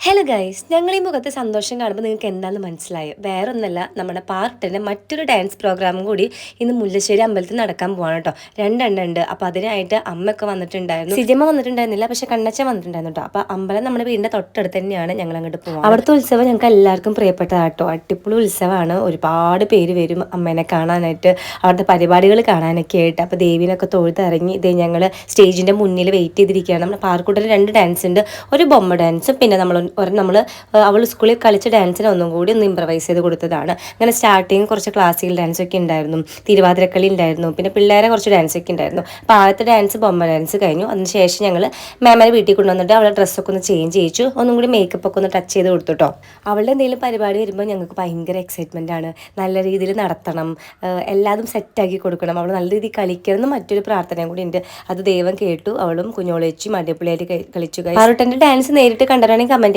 Hello guys ഞങ്ങൾ ഈ മുഖത്ത് സന്തോഷം കാണുമ്പോൾ നിങ്ങൾക്ക് എന്താണെന്ന് മനസ്സിലായോ? വേറൊന്നല്ല നമ്മുടെ പാർട്ടിന്റെ മറ്റൊരു ഡാൻസ് പ്രോഗ്രാമും കൂടി ഇന്ന് മുല്ലശ്ശേരി അമ്പലത്തിൽ നടക്കാൻ പോവാണ് കേട്ടോ രണ്ടെണ്ണം ഉണ്ട്. അപ്പോൾ അതിനായിട്ട് അമ്മയൊക്കെ വന്നിട്ടുണ്ടായിരുന്നു. സിജമ്മ വന്നിട്ടുണ്ടായിരുന്നില്ല പക്ഷേ കണ്ണച്ചൻ വന്നിട്ടുണ്ടായിരുന്നു കേട്ടോ അപ്പോൾ അമ്പലം നമ്മുടെ വീടിന്റെ തൊട്ടടുത്ത് തന്നെയാണ് ഞങ്ങൾ അങ്ങോട്ട് പോകുന്നത് അവിടുത്തെ ഉത്സവം ഞങ്ങൾക്ക് എല്ലാവർക്കും പ്രിയപ്പെട്ടതാണ് കേട്ടോ അടിപൊളി ഉത്സവമാണ്. ഒരുപാട് പേര് വരും അമ്മേനെ കാണാനായിട്ട്. അവിടുത്തെ പരിപാടികൾ കാണാനൊക്കെ ആയിട്ട്. അപ്പോൾ ദേവീനൊക്കെ തൊഴുതിറങ്ങി ഇതേ ഞങ്ങൾ സ്റ്റേജിന്റെ മുന്നിൽ വെയിറ്റ് ചെയ്തിരിക്കുകയാണ്. നമ്മുടെ പാർക്കൂട്ടിൽ രണ്ട് ഡാൻസ് ഉണ്ട്. ഒരു ബൊമ്മ ഡാൻസും പിന്നെ നമ്മൾ നമ്മൾ അവൾ സ്കൂളിൽ കളിച്ച ഡാൻസിന് ഒന്നും കൂടി ഒന്ന് ഇമ്പ്രവൈസ് ചെയ്ത് കൊടുത്തതാണ്. അങ്ങനെ സ്റ്റാർട്ടിങ് കുറച്ച് ക്ലാസിക്കൽ ഡാൻസ് ഒക്കെ ഉണ്ടായിരുന്നു. തിരുവാതിരക്കളി ഉണ്ടായിരുന്നു. പിന്നെ പിള്ളേരെ കുറച്ച് ഡാൻസ് ഒക്കെ ഉണ്ടായിരുന്നു. അപ്പോൾ ആദ്യത്തെ ഡാൻസ് ബൊമ്മ ഡാൻസ് കഴിഞ്ഞു. അതിനുശേഷം ഞങ്ങൾ മാമനെ വീട്ടിൽ കൊണ്ടുവന്നിട്ട് അവളുടെ ഡ്രസ്സൊക്കെ ഒന്ന് ചേഞ്ച് ചെയ്യിച്ചു. ഒന്നും കൂടി മേക്കപ്പ് ഒക്കെ ഒന്ന് ടച്ച് ചെയ്ത് കൊടുത്തു കേട്ടോ അവളുടെ എന്തെങ്കിലും പരിപാടി വരുമ്പോൾ ഞങ്ങൾക്ക് ഭയങ്കര എക്സൈറ്റ്മെന്റ് ആണ്. നല്ല രീതിയിൽ നടത്തണം. എല്ലാതും സെറ്റാക്കി കൊടുക്കണം. അവൾ നല്ല രീതിയിൽ കളിക്കണം മറ്റൊരു പ്രാർത്ഥനയും കൂടി ഉണ്ട്. അത് ദൈവം കേട്ടു. അവളും കുഞ്ഞോളിച്ചും അടിപൊളിയായിട്ട് കളിച്ചു കളിച്ചു ആറുട്ടന്റെ ഡാൻസ് നേരിട്ട് കണ്ടവരാണെങ്കിൽ കമന്റ്